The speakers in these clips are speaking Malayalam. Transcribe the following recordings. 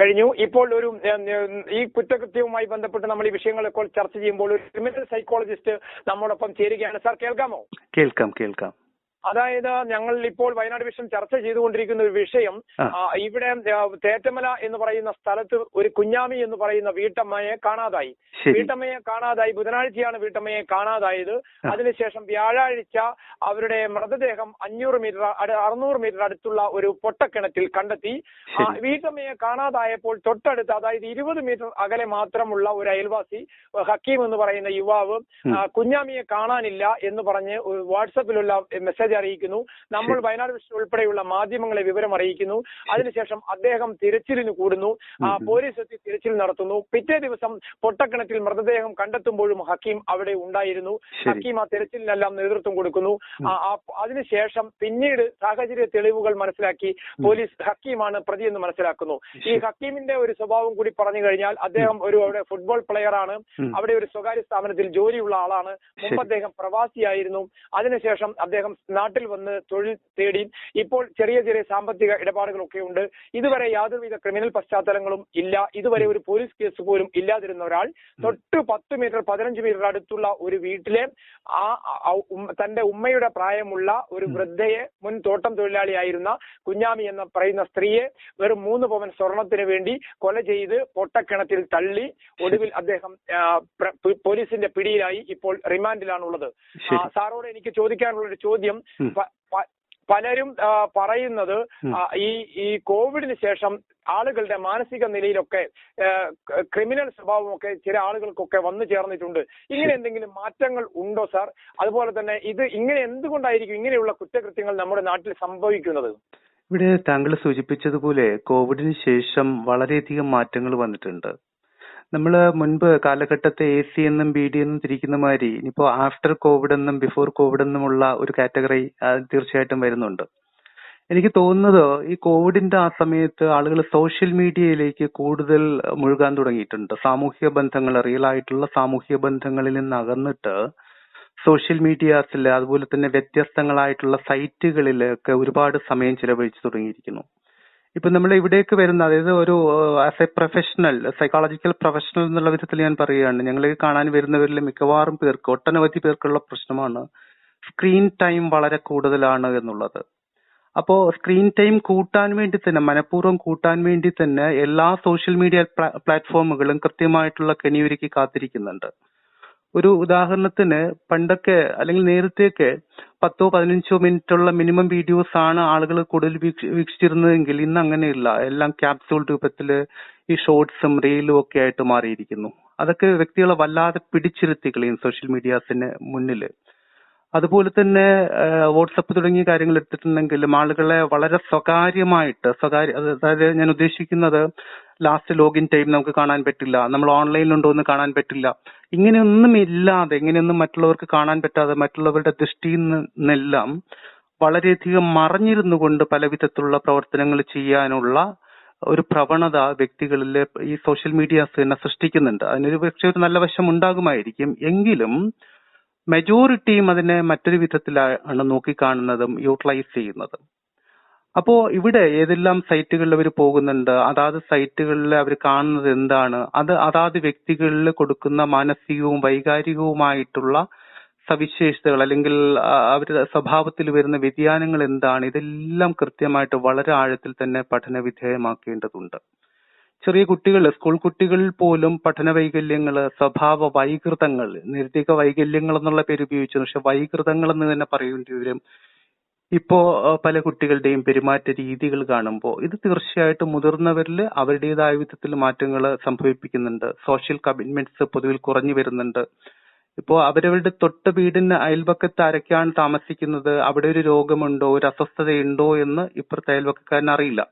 കഴിഞ്ഞു. ഇപ്പോൾ ഒരു ഈ കുറ്റകൃത്യവുമായി ബന്ധപ്പെട്ട് നമ്മൾ ഈ വിഷയങ്ങളൊക്കെ ചർച്ച ചെയ്യുമ്പോൾ ഒരു ക്രിമിനൽ സൈക്കോളജിസ്റ്റ് നമ്മോടൊപ്പം ചേരുകയാണ്. സാർ കേൾക്കാമോ? കേൾക്കാം കേൾക്കാം. അതായത് ഞങ്ങൾ ഇപ്പോൾ വയനാട് വിഷയം ചർച്ച ചെയ്തുകൊണ്ടിരിക്കുന്ന ഒരു വിഷയം ഇവിടെ തേറ്റമല എന്ന് പറയുന്ന സ്ഥലത്ത് ഒരു കുഞ്ഞാമി എന്ന് പറയുന്ന വീട്ടമ്മയെ കാണാതായി. വീട്ടമ്മയെ കാണാതായി. ബുധനാഴ്ചയാണ് വീട്ടമ്മയെ കാണാതായത്. അതിനുശേഷം വ്യാഴാഴ്ച അവരുടെ മൃതദേഹം അഞ്ഞൂറ് മീറ്റർ അറുന്നൂറ് മീറ്റർ അടുത്തുള്ള ഒരു പൊട്ടക്കിണറ്റിൽ കണ്ടെത്തി. വീട്ടമ്മയെ കാണാതായപ്പോൾ തൊട്ടടുത്ത് അതായത് ഇരുപത് മീറ്റർ അകലെ മാത്രമുള്ള ഒരു അയൽവാസി ഹക്കീം എന്ന് പറയുന്ന യുവാവ് കുഞ്ഞാമിയെ കാണാനില്ല എന്ന് പറഞ്ഞ് വാട്സപ്പിലുള്ള മെസ്സേജ് അറിയിക്കുന്നു. നമ്മൾ. വയനാട് വിഷൻ ഉൾപ്പെടെയുള്ള മാധ്യമങ്ങളെ വിവരം അറിയിക്കുന്നു. അതിനുശേഷം അദ്ദേഹം തിരച്ചിലിന് കൂടുന്നു. പോലീസ് എത്തി തിരച്ചിൽ നടത്തുന്നു. പിറ്റേ ദിവസം പൊട്ടക്കിണറ്റിൽ മൃതദേഹം കണ്ടെത്തുമ്പോഴും ഹക്കീം അവിടെ ഉണ്ടായിരുന്നു. ഹക്കീം ആ തിരച്ചിലിനെല്ലാം നേതൃത്വം കൊടുക്കുന്നു. അതിനുശേഷം പിന്നീട് സാഹചര്യ തെളിവുകൾ മനസ്സിലാക്കി പോലീസ് ഹക്കീമാണ് പ്രതി എന്ന് മനസ്സിലാക്കുന്നു. ഈ ഹക്കീമിന്റെ ഒരു സ്വഭാവം കൂടി പറഞ്ഞു കഴിഞ്ഞാൽ അദ്ദേഹം ഒരു അവിടെ ഫുട്ബോൾ പ്ലെയർ ആണ്. അവിടെ ഒരു സ്വകാര്യ സ്ഥാപനത്തിൽ ജോലിയുള്ള ആളാണ്. മുമ്പ്. അദ്ദേഹം പ്രവാസിയായിരുന്നു. അതിനുശേഷം അദ്ദേഹം നാട്ടിൽ വന്ന് തൊഴിൽ തേടി ഇപ്പോൾ ചെറിയ ചെറിയ സാമ്പത്തിക ഇടപാടുകളൊക്കെ ഉണ്ട് ഇതുവരെ യാതൊരുവിധ ക്രിമിനൽ പശ്ചാത്തലങ്ങളും ഇല്ല. ഇതുവരെ ഒരു പോലീസ് കേസ് പോലും ഇല്ലാതിരുന്ന ഒരാൾ തൊട്ട് പത്ത് മീറ്റർ പതിനഞ്ച് മീറ്റർ അടുത്തുള്ള ഒരു വീട്ടിലെ ആ തന്റെ ഉമ്മയുടെ പ്രായമുള്ള ഒരു വൃദ്ധയെ മുൻ തോട്ടം തൊഴിലാളിയായിരുന്ന കുഞ്ഞാമി എന്ന പറയുന്ന സ്ത്രീയെ വെറും മൂന്ന് പവൻ സ്വർണത്തിന് വേണ്ടി കൊല ചെയ്ത് പൊട്ടക്കിണറ്റിൽ തള്ളി ഒടുവിൽ അദ്ദേഹം പോലീസിന്റെ പിടിയിലായി ഇപ്പോൾ റിമാൻഡിലാണുള്ളത്. സാറോട് എനിക്ക് ചോദിക്കാനുള്ള ഒരു ചോദ്യം പലരും പറയുന്നത് ഈ ഈ കോവിഡിന് ശേഷം ആളുകളുടെ മാനസിക നിലയിലൊക്കെ ക്രിമിനൽ സ്വഭാവമൊക്കെ ചില ആളുകൾക്കൊക്കെ വന്നു ചേർന്നിട്ടുണ്ട്. ഇങ്ങനെ എന്തെങ്കിലും മാറ്റങ്ങൾ ഉണ്ടോ സാർ? അതുപോലെ തന്നെ ഇത് ഇങ്ങനെ എന്തുകൊണ്ടായിരിക്കും ഇങ്ങനെയുള്ള കുറ്റകൃത്യങ്ങൾ നമ്മുടെ നാട്ടിൽ സംഭവിക്കുന്നത്? ഇവിടെ താങ്കൾ സൂചിപ്പിച്ചതുപോലെ കോവിഡിന് ശേഷം വളരെയധികം മാറ്റങ്ങൾ വന്നിട്ടുണ്ട്. നമ്മൾ മുൻപ് കാലഘട്ടത്തെ എ സി എന്നും ബി ഡി എന്നും തിരിക്കുന്ന മാതിരി ഇനിയിപ്പോ ആഫ്റ്റർ കോവിഡ് എന്നും ബിഫോർ കോവിഡ് എന്നുമുള്ള ഒരു കാറ്റഗറി തീർച്ചയായിട്ടും വരുന്നുണ്ട്. എനിക്ക് തോന്നുന്നത് ഈ കോവിഡിന്റെ ആ സമയത്ത് ആളുകൾ സോഷ്യൽ മീഡിയയിലേക്ക് കൂടുതൽ മുഴുകാൻ തുടങ്ങിയിട്ടുണ്ട്. സാമൂഹ്യ ബന്ധങ്ങൾ റിയൽ ആയിട്ടുള്ള സാമൂഹ്യ ബന്ധങ്ങളിൽ നിന്ന് അകന്നിട്ട് സോഷ്യൽ മീഡിയാസിൽ അതുപോലെ തന്നെ വ്യത്യസ്തങ്ങളായിട്ടുള്ള സൈറ്റുകളിൽ ഒക്കെ ഒരുപാട് സമയം ചിലവഴിച്ചു തുടങ്ങിയിരിക്കുന്നു. ഇപ്പൊ നമ്മൾ ഇവിടേക്ക് വരുന്ന അതായത് ഒരു as a professional psychological professional എന്നുള്ള വിധത്തിൽ ഞാൻ പറയുകയാണ്. ഞങ്ങൾ കാണാൻ വരുന്നവരിൽ മിക്കവാറും പേർക്ക് ഒട്ടനവധി പേർക്കുള്ള പ്രശ്നമാണ് സ്ക്രീൻ ടൈം വളരെ കൂടുതലാണ് എന്നുള്ളത്. അപ്പോ സ്ക്രീൻ ടൈം കൂട്ടാൻ വേണ്ടി തന്നെ മനഃപൂർവം കൂട്ടാൻ വേണ്ടി തന്നെ എല്ലാ സോഷ്യൽ മീഡിയ പ്ലാറ്റ്ഫോമുകളും കൃത്യമായിട്ടുള്ള കെണിയൊരുക്കി കാത്തിരിക്കുന്നുണ്ട്. ഒരു ഉദാഹരണത്തിന് പണ്ടൊക്കെ അല്ലെങ്കിൽ നേരത്തെയൊക്കെ പത്തോ പതിനഞ്ചോ മിനിറ്റ് ഉള്ള മിനിമം വീഡിയോസ് ആണ് ആളുകൾ കൂടുതൽ വീക്ഷി വീക്ഷിച്ചിരുന്നതെങ്കിൽ ഇന്ന് അങ്ങനെയില്ല. എല്ലാം ക്യാപ്സൂൾ രൂപത്തിൽ ഈ ഷോർട്സും റീലും ഒക്കെ ആയിട്ട് മാറിയിരിക്കുന്നു. അതൊക്കെ വ്യക്തികളെ വല്ലാതെ പിടിച്ചിരുത്തി കളയും സോഷ്യൽ മീഡിയാസിന് മുന്നിൽ അതുപോലെ തന്നെ വാട്സപ്പ് തുടങ്ങിയ കാര്യങ്ങൾ എടുത്തിട്ടുണ്ടെങ്കിലും ആളുകളെ വളരെ സ്വകാര്യമായിട്ട് സ്വകാര്യ അതായത് ഞാൻ ഉദ്ദേശിക്കുന്നത് ലാസ്റ്റ് ലോഗിൻ ടൈം നമുക്ക് കാണാൻ പറ്റില്ല. നമ്മൾ ഓൺലൈനിൽ ഉണ്ടോ എന്ന് കാണാൻ പറ്റില്ല. ഇങ്ങനെയൊന്നും ഇല്ലാതെ ഇങ്ങനെയൊന്നും മറ്റുള്ളവർക്ക് കാണാൻ പറ്റാതെ മറ്റുള്ളവരുടെ ദൃഷ്ടിയിൽ നിന്നെല്ലാം വളരെയധികം മറഞ്ഞിരുന്നു കൊണ്ട് പല വിധത്തിലുള്ള പ്രവർത്തനങ്ങൾ ചെയ്യാനുള്ള ഒരു പ്രവണത വ്യക്തികളിൽ ഈ സോഷ്യൽ മീഡിയാസ് തന്നെ സൃഷ്ടിക്കുന്നുണ്ട്. അതിനൊരു പക്ഷേ ഒരു നല്ല വശം ഉണ്ടാകുമായിരിക്കും. എങ്കിലും മെജോറിറ്റിയും അതിനെ മറ്റൊരു വിധത്തിലാണ് നോക്കിക്കാണുന്നതും യൂട്ടിലൈസ് ചെയ്യുന്നതും. അപ്പോ ഇവിടെ ഏതെല്ലാം സൈറ്റുകളിൽ അവർ പോകുന്നുണ്ട്? അതാത് സൈറ്റുകളിൽ അവർ കാണുന്നത് എന്താണ്? അത് അതാത് വ്യക്തികളിൽ കൊടുക്കുന്ന മാനസികവും വൈകാരികവുമായിട്ടുള്ള സവിശേഷതകൾ അല്ലെങ്കിൽ അവരുടെ സ്വഭാവത്തിൽ വരുന്ന വ്യതിയാനങ്ങൾ എന്താണ്? ഇതെല്ലാം കൃത്യമായിട്ട് വളരെ ആഴത്തിൽ തന്നെ പഠന വിധേയമാക്കേണ്ടതുണ്ട് ചെറിയ കുട്ടികൾ സ്കൂൾ കുട്ടികളിൽ പോലും പഠന വൈകല്യങ്ങൾ സ്വഭാവ വൈകൃതങ്ങൾ നിർദ്ദിക വൈകല്യങ്ങൾ എന്നുള്ള പേര് ഉപയോഗിച്ചു. പക്ഷെ വൈകൃതങ്ങൾ എന്ന് തന്നെ പറയേണ്ടി വരും. ഇപ്പോ പല കുട്ടികളുടെയും പെരുമാറ്റ രീതികൾ കാണുമ്പോൾ ഇത് തീർച്ചയായിട്ടും മുതിർന്നവരിൽ അവരുടേതായ വിധത്തിൽ മാറ്റങ്ങൾ സംഭവിപ്പിക്കുന്നുണ്ട്. സോഷ്യൽ കമ്മിറ്റ്മെന്റ്സ് പൊതുവിൽ കുറഞ്ഞു വരുന്നുണ്ട്. ഇപ്പോ അവരവരുടെ തൊട്ട് വീടിന് അയൽപക്കത്ത് ആരൊക്കെയാണ് താമസിക്കുന്നത് അവിടെ ഒരു രോഗമുണ്ടോ ഒരു അസ്വസ്ഥതയുണ്ടോ എന്ന് ഇപ്പുറത്തെ അയൽപക്കക്കാരന് അറിയില്ല.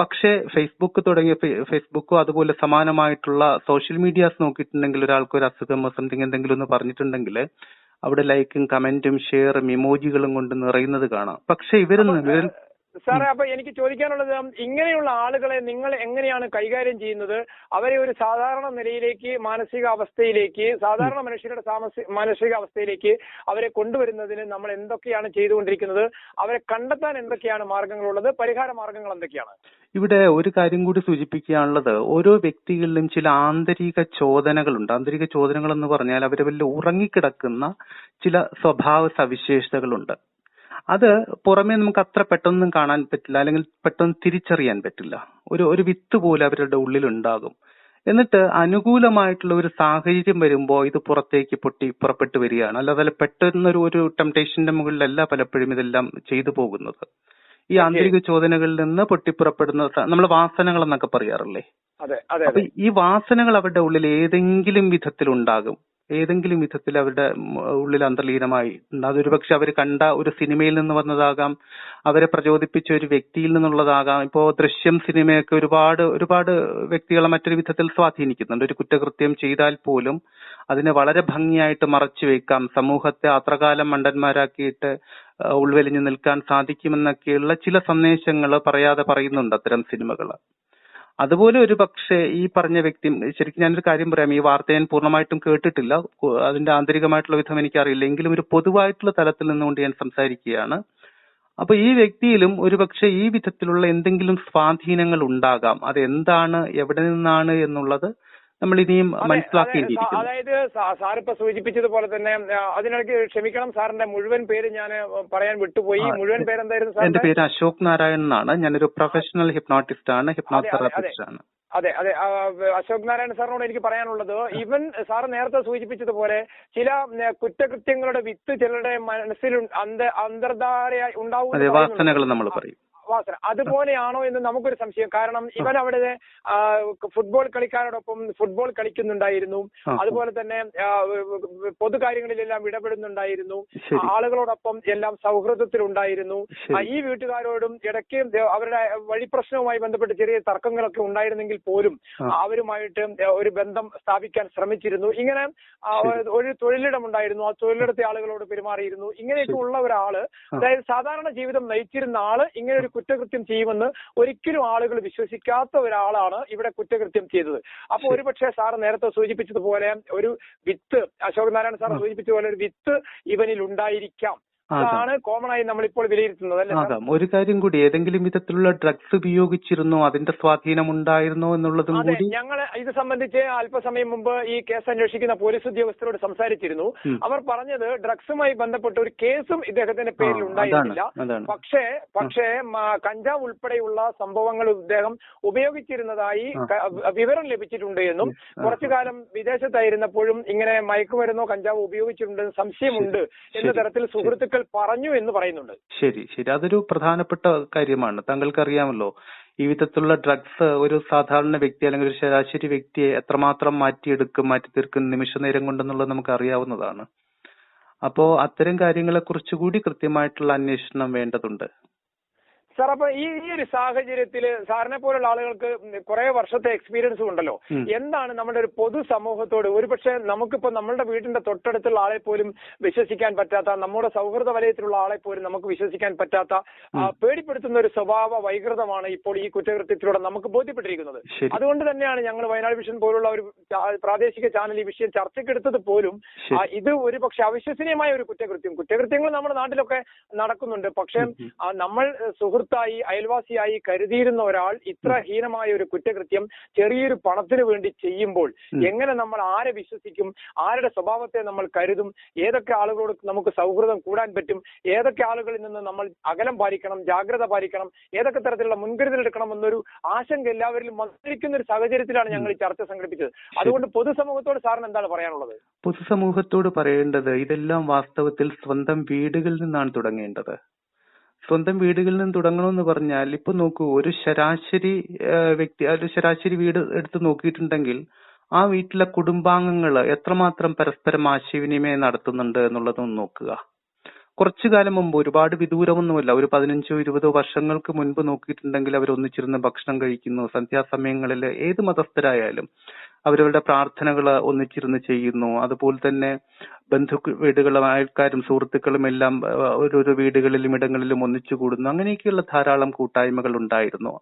പക്ഷേ ഫേസ്ബുക്ക് തുടങ്ങിയ ഫേസ്ബുക്കോ അതുപോലെ സമാനമായിട്ടുള്ള സോഷ്യൽ മീഡിയാസ് നോക്കിയിട്ടുണ്ടെങ്കിൽ ഒരാൾക്ക് ഒരു അസുഖം സംതിങ് എന്തെങ്കിലും ഒന്ന് പറഞ്ഞിട്ടുണ്ടെങ്കിൽ അവിടെ ലൈക്കും കമന്റും ഷെയറും ഇമോജികളും കൊണ്ട് നിറയുന്നത് കാണാം. പക്ഷെ ഇവരൊന്നും സാറേ അപ്പൊ എനിക്ക് ചോദിക്കാനുള്ളത് ഇങ്ങനെയുള്ള ആളുകളെ നിങ്ങൾ എങ്ങനെയാണ് കൈകാര്യം ചെയ്യുന്നത്? അവരെ ഒരു സാധാരണ നിലയിലേക്ക് മാനസിക അവസ്ഥയിലേക്ക് സാധാരണ മനുഷ്യരുടെ മാനസിക അവസ്ഥയിലേക്ക് അവരെ കൊണ്ടുവരുന്നതിന് നമ്മൾ എന്തൊക്കെയാണ് ചെയ്തുകൊണ്ടിരിക്കുന്നത്? അവരെ കണ്ടെത്താൻ എന്തൊക്കെയാണ് മാർഗങ്ങളുള്ളത്? പരിഹാര മാർഗങ്ങൾ എന്തൊക്കെയാണ്? ഇവിടെ ഒരു കാര്യം കൂടി സൂചിപ്പിക്കാനുള്ളത്. ഓരോ വ്യക്തികളിലും ചില ആന്തരിക ചോദനകളുണ്ട്. ആന്തരിക ചോദനകൾ എന്ന് പറഞ്ഞാൽ അവരെ വല്ല ഉറങ്ങിക്കിടക്കുന്ന ചില സ്വഭാവ സവിശേഷതകളുണ്ട് അത് പുറമേ നമുക്ക് അത്ര പെട്ടെന്നും കാണാൻ പറ്റില്ല അല്ലെങ്കിൽ പെട്ടെന്ന് തിരിച്ചറിയാൻ പറ്റില്ല. ഒരു ഒരു വിത്ത് പോലെ അവരുടെ ഉള്ളിൽ ഉണ്ടാകും എന്നിട്ട് അനുകൂലമായിട്ടുള്ള ഒരു സാഹചര്യം വരുമ്പോൾ ഇത് പുറത്തേക്ക് പൊട്ടി പുറപ്പെട്ടു വരികയാണ്. അല്ലാതെ പെട്ടെന്നൊരു ഒരു ടെംപ്ടേഷന്റെ മുകളിലല്ല പലപ്പോഴും ഇതെല്ലാം ചെയ്തു പോകുന്നത്. ഈ ആന്തരിക ചോദനകളിൽ നിന്ന് പൊട്ടിപ്പുറപ്പെടുന്ന നമ്മൾ വാസനകൾ എന്നൊക്കെ പറയാറില്ലേ അപ്പൊ ഈ വാസനകൾ അവരുടെ ഉള്ളിൽ ഏതെങ്കിലും വിധത്തിൽ ഉണ്ടാകും ഏതെങ്കിലും വിധത്തിൽ അവരുടെ ഉള്ളിൽ അന്തർലീനമായി. അതൊരു പക്ഷെ അവർ കണ്ട ഒരു സിനിമയിൽ നിന്ന് വന്നതാകാം അവരെ പ്രചോദിപ്പിച്ച ഒരു വ്യക്തിയിൽ നിന്നുള്ളതാകാം. ഇപ്പോ ദൃശ്യം സിനിമയൊക്കെ ഒരുപാട് ഒരുപാട് വ്യക്തികളെ മറ്റൊരു വിധത്തിൽ സ്വാധീനിക്കുന്നുണ്ട്. ഒരു കുറ്റകൃത്യം ചെയ്താൽ പോലും അതിനെ വളരെ ഭംഗിയായിട്ട് മറച്ചു വെക്കാം. സമൂഹത്തെ അത്രകാലം മണ്ടന്മാരാക്കിയിട്ട് ഉൾവലിഞ്ഞു നിൽക്കാൻ സാധിക്കുമെന്നൊക്കെയുള്ള ചില സന്ദേശങ്ങൾ പറയാതെ പറയുന്നുണ്ട് അത്തരം സിനിമകൾ അതുപോലെ ഒരു പക്ഷേ ഈ പറഞ്ഞ വ്യക്തി ശരിക്കും ഞാനൊരു കാര്യം പറയാം ഈ വാർത്ത ഞാൻ പൂർണമായിട്ടും കേട്ടിട്ടില്ല. അതിന്റെ ആന്തരികമായിട്ടുള്ള വിധം എനിക്കറിയില്ല. എങ്കിലും ഒരു പൊതുവായിട്ടുള്ള തലത്തിൽ നിന്നുകൊണ്ട് ഞാൻ സംസാരിക്കുകയാണ്. അപ്പൊ ഈ വ്യക്തിയിലും ഒരു ഒരുപക്ഷെ ഈ വിധത്തിലുള്ള എന്തെങ്കിലും സ്വാധീനങ്ങൾ ഉണ്ടാകാം. അത് എന്താണ് എവിടെ നിന്നാണ് എന്നുള്ളത് നമ്മൾ ഇനിയും മനസ്സിലാക്കേണ്ടിയിരിക്കുന്നു. അതായത് സാർ ഇപ്പൊ സൂചിപ്പിച്ചതുപോലെ തന്നെ അതിനിടയ്ക്ക് ക്ഷമിക്കണം സാറിന്റെ മുഴുവൻ പേര് ഞാൻ പറയാൻ വിട്ടുപോയി. മുഴുവൻ പേരെന്തായിരുന്നു എന്റെ സാറിന്റെ പേര് അശോക് നാരായൺ എന്നാണ്. ഞാനൊരു പ്രൊഫഷണൽ ഹിപ്നോട്ടിസ്റ്റ് ആണ്. ഹിപ്നോതെറാപ്പിസ്റ്റ് ആണ് അതെ അതെ. അശോക് നാരായണ സാറിനോട് എനിക്ക് പറയാനുള്ളത് ഇവൻ സാർ നേരത്തെ സൂചിപ്പിച്ചതുപോലെ ചില കുറ്റകൃത്യങ്ങളുടെ വിത്ത് ചിലരുടെ മനസ്സിൽ അന്ത അന്തർധാരയായി ഉണ്ടാവും വാസനകൾ നമ്മൾ പറയും. വാസന അതുപോലെയാണോ എന്ന് നമുക്കൊരു സംശയം. കാരണം ഇവൻ അവിടെ ഫുട്ബോൾ കളിക്കാരോടൊപ്പം ഫുട്ബോൾ കളിക്കുന്നുണ്ടായിരുന്നു. അതുപോലെ തന്നെ പൊതുകാര്യങ്ങളിലെല്ലാം ഇടപെടുന്നുണ്ടായിരുന്നു. ആളുകളോടൊപ്പം എല്ലാം സൗഹൃദത്തിലുണ്ടായിരുന്നു. ഈ വീട്ടുകാരോടും ഇടയ്ക്ക് അവരുടെ വഴിപ്രശ്നവുമായി ബന്ധപ്പെട്ട് ചെറിയ തർക്കങ്ങളൊക്കെ ഉണ്ടായിരുന്നെങ്കിൽ പോലും അവരുമായിട്ട് ഒരു ബന്ധം സ്ഥാപിക്കാൻ ശ്രമിച്ചിരുന്നു. ഇങ്ങനെ ഒരു തൊഴിലിടം ഉണ്ടായിരുന്നു ആ തൊഴിലിടത്തെ ആളുകളോട് പെരുമാറിയിരുന്നു. ഇങ്ങനെയൊക്കെ. ഉള്ള ഒരാൾ അതായത് സാധാരണ ജീവിതം നയിച്ചിരുന്ന ആൾ ഇങ്ങനെ ഒരു കുറ്റകൃത്യം ചെയ്യുമെന്ന് ഒരിക്കലും ആളുകൾ വിശ്വസിക്കാത്ത ഒരാളാണ് ഇവിടെ കുറ്റകൃത്യം ചെയ്തത് അപ്പൊ. ഒരുപക്ഷെ സാർ നേരത്തെ സൂചിപ്പിച്ചതുപോലെ ഒരു വിത്ത് അശോക് നാരായണ സാർ. സൂചിപ്പിച്ചതുപോലെ ഒരു വിത്ത് ഇവനിൽ ഉണ്ടായിരിക്കാം അതാണ് കോമൺ ആയി നമ്മൾ ഇപ്പോൾ വിലയിരുത്തുന്നത് അല്ലേ ഒരു കാര്യം കൂടി ഏതെങ്കിലും വിധത്തിലുള്ള ഡ്രഗ്സ് ഉപയോഗിച്ചിരുന്നോ? അതിന്റെ സ്വാധീനം ഉണ്ടായിരുന്നോ എന്നുള്ളതും കൂടി. ഞങ്ങൾ ഇത് സംബന്ധിച്ച് അല്പസമയം മുമ്പ് ഈ കേസ് അന്വേഷിക്കുന്ന പോലീസ് ഉദ്യോഗസ്ഥരോട് സംസാരിച്ചിരുന്നു. അവർ പറഞ്ഞത് ഡ്രഗ്സുമായി ബന്ധപ്പെട്ട ഒരു കേസും ഇദ്ദേഹത്തിന്റെ പേരിൽ ഉണ്ടായിരുന്നില്ല. പക്ഷേ പക്ഷേ കഞ്ചാവ് ഉൾപ്പെടെയുള്ള സംഭവങ്ങൾ ഇദ്ദേഹം ഉപയോഗിച്ചിരുന്നതായി വിവരം ലഭിച്ചിട്ടുണ്ട് എന്നും കുറച്ചു കാലം വിദേശത്തായിരുന്നപ്പോഴും ഇങ്ങനെ മയക്കുമരുന്നോ കഞ്ചാവോ ഉപയോഗിച്ചിട്ടുണ്ടെന്ന് സംശയമുണ്ട് എന്ന തരത്തിൽ സുഹൃത്തുക്കൾ പറഞ്ഞു എന്ന് പറയുന്നുണ്ട്. ശരി ശരി. അതൊരു പ്രധാനപ്പെട്ട കാര്യമാണ്. താങ്കൾക്ക് അറിയാമല്ലോ ഈ വിധത്തിലുള്ള ഡ്രഗ്സ് ഒരു സാധാരണ വ്യക്തി അല്ലെങ്കിൽ ഒരു ശരാശരി വ്യക്തിയെ എത്രമാത്രം മാറ്റിയെടുക്കും മാറ്റി തീർക്കും നിമിഷ നേരം കൊണ്ടെന്നുള്ളത് നമുക്ക് അറിയാവുന്നതാണ് അപ്പോ അത്തരം കാര്യങ്ങളെ കുറിച്ചുകൂടി കൃത്യമായിട്ടുള്ള അന്വേഷണം വേണ്ടതുണ്ട്. സാർ അപ്പൊ ഈ ഈ ഒരു സാഹചര്യത്തിൽ സാറിനെ പോലുള്ള ആളുകൾക്ക് കുറെ വർഷത്തെ എക്സ്പീരിയൻസ് ഉണ്ടല്ലോ. എന്താണ് നമ്മുടെ ഒരു പൊതു സമൂഹത്തോട്? ഒരുപക്ഷെ നമുക്കിപ്പോ നമ്മളുടെ വീടിന്റെ തൊട്ടടുത്തുള്ള ആളെ പോലും വിശ്വസിക്കാൻ പറ്റാത്ത നമ്മുടെ സൗഹൃദ വലയത്തിലുള്ള ആളെ പോലും നമുക്ക് വിശ്വസിക്കാൻ പറ്റാത്ത പേടിപ്പെടുത്തുന്ന ഒരു സ്വഭാവ വൈകൃതമാണ് ഇപ്പോൾ ഈ കുറ്റകൃത്യത്തിലൂടെ നമുക്ക് ബോധ്യപ്പെട്ടിരിക്കുന്നത്. അതുകൊണ്ട് തന്നെയാണ് ഞങ്ങൾ വയനാട് വിഷൻ പോലുള്ള ഒരു പ്രാദേശിക ചാനൽ ഈ വിഷയം ചർച്ചയ്ക്കെടുത്തത് പോലും ഇത് ഒരു പക്ഷെ അവിശ്വസനീയമായ ഒരു കുറ്റകൃത്യം. കുറ്റകൃത്യങ്ങൾ നമ്മുടെ നാട്ടിലൊക്കെ നടക്കുന്നുണ്ട്. പക്ഷെ നമ്മൾ ഏഹ്, സുഹൃത്തായി അയൽവാസിയായി കരുതിയിരുന്ന ഒരാൾ ഇത്ര ഹീനമായ ഒരു കുറ്റകൃത്യം ചെറിയൊരു പണത്തിന് വേണ്ടി ചെയ്യുമ്പോൾ എങ്ങനെ നമ്മൾ ആരെ വിശ്വസിക്കും? ആരുടെ സ്വഭാവത്തെ നമ്മൾ കരുതും? ഏതൊക്കെ ആളുകളോട് നമുക്ക് സൗഹൃദം കൂടാൻ പറ്റും? ഏതൊക്കെ ആളുകളിൽ നിന്ന് നമ്മൾ അകലം പാലിക്കണം ജാഗ്രത പാലിക്കണം ഏതൊക്കെ തരത്തിലുള്ള മുൻകരുതൽ എടുക്കണം എന്നൊരു ആശങ്ക എല്ലാവരിലും വന്നിരിക്കുന്ന ഒരു സാഹചര്യത്തിലാണ് ഞങ്ങൾ ഈ ചർച്ച സംഘടിപ്പിച്ചത്. അതുകൊണ്ട് പൊതുസമൂഹത്തോട് സാറിന് എന്താണ് പറയാനുള്ളത്? പൊതുസമൂഹത്തോട് പറയേണ്ടത് ഇതെല്ലാം വാസ്തവത്തിൽ സ്വന്തം വീടുകളിൽ നിന്നാണ് തുടങ്ങേണ്ടത്. സ്വന്തം വീടുകളിൽ നിന്ന് തുടങ്ങണമെന്ന് പറഞ്ഞാൽ ഇപ്പൊ നോക്കൂ ഒരു ശരാശരി വ്യക്തി ഒരു ശരാശരി വീട് എടുത്ത് നോക്കിയിട്ടുണ്ടെങ്കിൽ ആ വീട്ടിലെ കുടുംബാംഗങ്ങൾ എത്രമാത്രം പരസ്പരം ആശയവിനിമയം നടത്തുന്നുണ്ട് എന്നുള്ളതൊന്ന് നോക്കുക. കുറച്ചു കാലം മുമ്പ് ഒരുപാട് വിദൂരമൊന്നുമല്ല ഒരു പതിനഞ്ചോ ഇരുപതോ വർഷങ്ങൾക്ക് മുൻപ് നോക്കിയിട്ടുണ്ടെങ്കിൽ അവർ ഒന്നിച്ചിരുന്ന് ഭക്ഷണം കഴിക്കുന്നു സന്ധ്യാസമയങ്ങളിൽ ഏത് മതസ്ഥരായാലും. അവരവരുടെ പ്രാർത്ഥനകൾ ഒന്നിച്ചിരുന്ന് ചെയ്യുന്നു. അതുപോലെ തന്നെ ബന്ധു വീടുകളും അയൽക്കാരും സുഹൃത്തുക്കളും എല്ലാം ഓരോരോ വീടുകളിലും ഇടങ്ങളിലും ഒന്നിച്ചു കൂടുന്നു. അങ്ങനെയൊക്കെയുള്ള ധാരാളം കൂട്ടായ്മകൾ ഉണ്ടായിരുന്നു.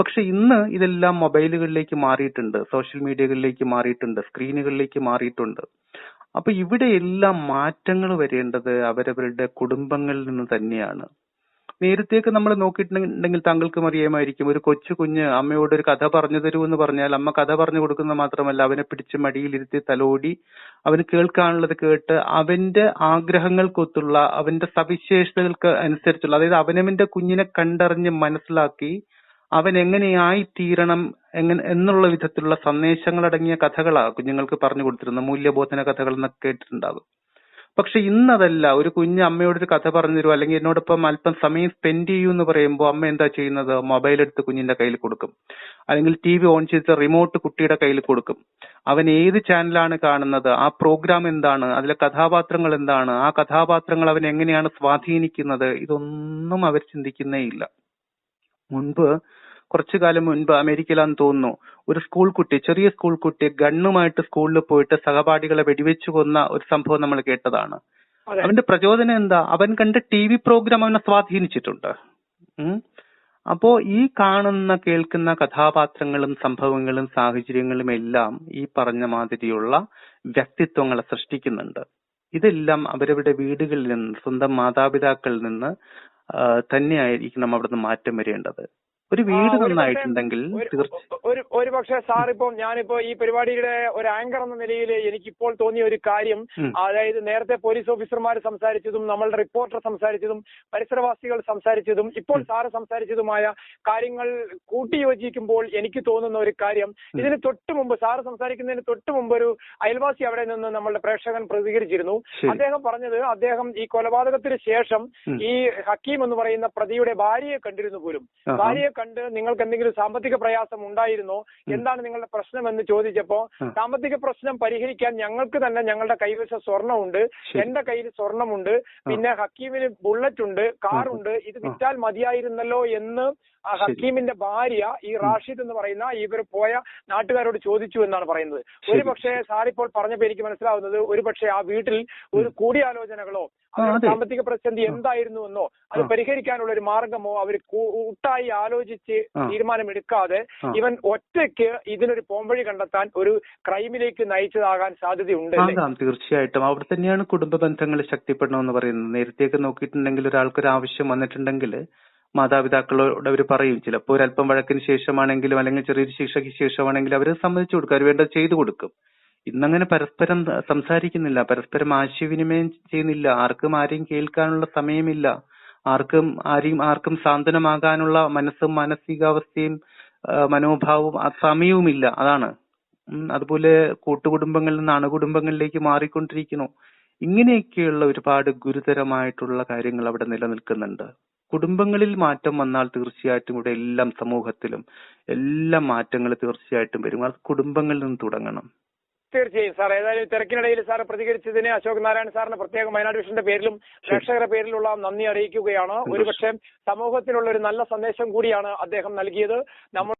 പക്ഷെ ഇന്ന് ഇതെല്ലാം മൊബൈലുകളിലേക്ക് മാറിയിട്ടുണ്ട്. സോഷ്യൽ മീഡിയകളിലേക്ക് മാറിയിട്ടുണ്ട്. സ്ക്രീനുകളിലേക്ക് മാറിയിട്ടുണ്ട്. അപ്പൊ ഇവിടെ എല്ലാം മാറ്റങ്ങൾ വരേണ്ടത് അവരവരുടെ കുടുംബങ്ങളിൽ നിന്ന് തന്നെയാണ്. നേരത്തേക്ക് നമ്മൾ നോക്കിയിട്ടുണ്ടെങ്കിൽ താങ്കൾക്കും അറിയാമായിരിക്കും. ഒരു കൊച്ചു കുഞ്ഞ് അമ്മയോട് ഒരു കഥ പറഞ്ഞു തരൂ എന്ന് പറഞ്ഞാൽ അമ്മ കഥ പറഞ്ഞു കൊടുക്കുന്നത് മാത്രമല്ല അവനെ പിടിച്ച് മടിയിലിരുത്തി തലോടി അവന് കേൾക്കാനുള്ളത് കേട്ട് അവന്റെ ആഗ്രഹങ്ങൾക്കൊത്തുള്ള അവന്റെ സവിശേഷതകൾക്ക് അനുസരിച്ചുള്ള അതായത് അവനവന്റെ കുഞ്ഞിനെ കണ്ടറിഞ്ഞ് മനസ്സിലാക്കി അവൻ എങ്ങനെയായി തീരണം എങ്ങനെ എന്നുള്ള വിധത്തിലുള്ള സന്ദേശങ്ങൾ അടങ്ങിയ കഥകളാ കുഞ്ഞുങ്ങൾക്ക് പറഞ്ഞു കൊടുത്തിരുന്നത്. മൂല്യബോധന കഥകൾ എന്നൊക്കെ കേട്ടിട്ടുണ്ടാകും പക്ഷെ ഇന്നതല്ല. ഒരു കുഞ്ഞ് അമ്മയോട് ഒരു കഥ പറഞ്ഞു തരുമോ അല്ലെങ്കിൽ എന്നോടൊപ്പം അല്പം സമയം സ്പെൻഡ് ചെയ്യൂ എന്ന് പറയുമ്പോൾ അമ്മ എന്താ ചെയ്യുന്നത്? മൊബൈൽ എടുത്ത് കുഞ്ഞിന്റെ കയ്യിൽ കൊടുക്കും. അല്ലെങ്കിൽ ടി വി ഓൺ ചെയ്ത് റിമോട്ട് കുട്ടിയുടെ കയ്യിൽ കൊടുക്കും. അവൻ ഏത് ചാനലാണ് കാണുന്നത്? ആ പ്രോഗ്രാം എന്താണ്? അതിലെ കഥാപാത്രങ്ങൾ എന്താണ്? ആ കഥാപാത്രങ്ങൾ അവൻ എങ്ങനെയാണ് സ്വാധീനിക്കുന്നത്? ഇതൊന്നും അവർ ചിന്തിക്കുന്നേ ഇല്ല. മുൻപ് കുറച്ചു കാലം മുൻപ് അമേരിക്കയിലാന്ന് തോന്നുന്നു. ഒരു സ്കൂൾ കുട്ടി ചെറിയ സ്കൂൾ കുട്ടി ഗണ്ണുമായിട്ട് സ്കൂളിൽ പോയിട്ട് സഹപാഠികളെ വെടിവെച്ചു കൊന്ന ഒരു സംഭവം നമ്മൾ കേട്ടതാണ്. അവന്റെ പ്രചോദനം എന്താ? അവൻ കണ്ട ടി വി പ്രോഗ്രാം അവനെ സ്വാധീനിച്ചിട്ടുണ്ട്. അപ്പോ ഈ കാണുന്ന കേൾക്കുന്ന കഥാപാത്രങ്ങളും സംഭവങ്ങളും സാഹചര്യങ്ങളും എല്ലാം ഈ പറഞ്ഞ മാതിരിയുള്ള വ്യക്തിത്വങ്ങളെ സൃഷ്ടിക്കുന്നുണ്ട്. ഇതെല്ലാം അവരവരുടെ വീടുകളിൽ നിന്ന് സ്വന്തം മാതാപിതാക്കളിൽ നിന്ന് തന്നെയായിരിക്കണം അവിടുന്ന് മാറ്റം വരേണ്ടത്. ഒരു വീട് നന്നായിട്ടുണ്ടെങ്കിൽ ഒരു പക്ഷേ സാർ ഇപ്പം ഞാനിപ്പോ ഈ പരിപാടിയുടെ ഒരു ആങ്കർ എന്ന നിലയിൽ എനിക്കിപ്പോൾ തോന്നിയ ഒരു കാര്യം അതായത് നേരത്തെ പോലീസ് ഓഫീസർമാർ സംസാരിച്ചതും നമ്മളുടെ റിപ്പോർട്ടർ സംസാരിച്ചതും പരിസരവാസികൾ സംസാരിച്ചതും ഇപ്പോൾ സാറ് സംസാരിച്ചതുമായ കാര്യങ്ങൾ കൂട്ടിയോജിക്കുമ്പോൾ എനിക്ക് തോന്നുന്ന ഒരു കാര്യം ഇതിന് തൊട്ട് മുമ്പ് സാറ് സംസാരിക്കുന്നതിന് തൊട്ട് മുമ്പ് ഒരു അയൽവാസി അവിടെ നിന്ന് നമ്മളുടെ പ്രേക്ഷകൻ പ്രതികരിച്ചിരുന്നു. അദ്ദേഹം പറഞ്ഞത് അദ്ദേഹം ഈ കൊലപാതകത്തിന് ശേഷം ഈ ഹക്കീം എന്ന് പറയുന്ന പ്രതിയുടെ ഭാര്യയെ കണ്ടിരുന്നു പോലും. ഭാര്യയെ കണ്ട് നിങ്ങൾക്ക് എന്തെങ്കിലും സാമ്പത്തിക പ്രയാസം ഉണ്ടായിരുന്നോ? എന്താണ് നിങ്ങളുടെ പ്രശ്നം എന്ന് ചോദിച്ചപ്പോ സാമ്പത്തിക പ്രശ്നം പരിഹരിക്കാൻ ഞങ്ങൾക്ക് തന്നെ ഞങ്ങളുടെ കൈവശം സ്വർണമുണ്ട്. എന്റെ കയ്യിൽ സ്വർണമുണ്ട് പിന്നെ ഹക്കീമിന് ബുള്ളറ്റ് ഉണ്ട് കാറുണ്ട് ഇത് വിറ്റാൽ മതിയായിരുന്നല്ലോ എന്ന് ആ ഹക്കീമിന്റെ ഭാര്യ ഈ റാഷിദ് എന്ന് പറയുന്ന ഇവർ പോയ നാട്ടുകാരോട് ചോദിച്ചു എന്നാണ് പറയുന്നത്. ഒരു. പക്ഷേ സാറിപ്പോൾ പറഞ്ഞപ്പോ എനിക്ക് മനസ്സിലാവുന്നത് ഒരു പക്ഷേ ആ വീട്ടിൽ ഒരു കൂടിയാലോചനകളോ. സാമ്പത്തിക പ്രതിസന്ധി എന്തായിരുന്നു എന്നോ അത് പരിഹരിക്കാനുള്ള ഒരു മാർഗമോ അവർ കൂട്ടായി ആലോചിച്ച് തീരുമാനമെടുക്കാതെ ഇവൻ ഒറ്റയ്ക്ക് ഇതിനൊരു പോംവഴി കണ്ടെത്താൻ ഒരു ക്രൈമിലേക്ക് നയിച്ചതാകാൻ സാധ്യതയുണ്ട് തീർച്ചയായിട്ടും. അവിടെ തന്നെയാണ് കുടുംബ ബന്ധങ്ങൾ ശക്തിപ്പെടണമെന്ന് പറയുന്നത്. നേരത്തെയൊക്കെ നോക്കിയിട്ടുണ്ടെങ്കിൽ ഒരാൾക്കൊരു ആവശ്യം വന്നിട്ടുണ്ടെങ്കിൽ മാതാപിതാക്കളോട് അവർ പറയും. ചിലപ്പോൾ ഒരല്പം വഴക്കിന് ശേഷമാണെങ്കിലും അല്ലെങ്കിൽ ചെറിയൊരു ശിക്ഷയ്ക്ക് ശേഷമാണെങ്കിലും അവർ സമ്മതിച്ചു കൊടുക്കും. അവർ വേണ്ടത് ചെയ്തു കൊടുക്കും. ഇന്നങ്ങനെ പരസ്പരം സംസാരിക്കുന്നില്ല. പരസ്പരം ആശയവിനിമയം ചെയ്യുന്നില്ല. ആർക്കും ആരെയും കേൾക്കാനുള്ള സമയമില്ല. ആർക്കും ആരെയും ആർക്കും സാന്ത്വനമാകാനുള്ള മനസ്സും മാനസികാവസ്ഥയും മനോഭാവവും സമയവുമില്ല. അതാണ്. അതുപോലെ കൂട്ടുകുടുംബങ്ങളിൽ നിന്ന് അണുകുടുംബങ്ങളിലേക്ക് മാറിക്കൊണ്ടിരിക്കുന്നു. ഇങ്ങനെയൊക്കെയുള്ള ഒരുപാട് ഗുരുതരമായിട്ടുള്ള കാര്യങ്ങൾ അവിടെ നിലനിൽക്കുന്നുണ്ട്. കുടുംബങ്ങളിൽ മാറ്റം വന്നാൽ തീർച്ചയായിട്ടും ഇവിടെ എല്ലാം സമൂഹത്തിലും എല്ലാ മാറ്റങ്ങൾ തീർച്ചയായിട്ടും വരും. അത് കുടുംബങ്ങളിൽ നിന്ന് തുടങ്ങണം. തീർച്ചയായും സാർ. ഏതായാലും തിരക്കിനിടയിൽ സാർ പ്രതികരിച്ചതിന് അശോക് നാരായണ സാറിന് പ്രത്യേകം വയനാട് വിഷന്റെ പേരിലും പ്രേക്ഷകരുടെ പേരിലുള്ള നന്ദി അറിയിക്കുകയാണ്. ഒരുപക്ഷെ സമൂഹത്തിനുള്ള ഒരു നല്ല സന്ദേശം കൂടിയാണ് അദ്ദേഹം നൽകിയത്. നമ്മുടെ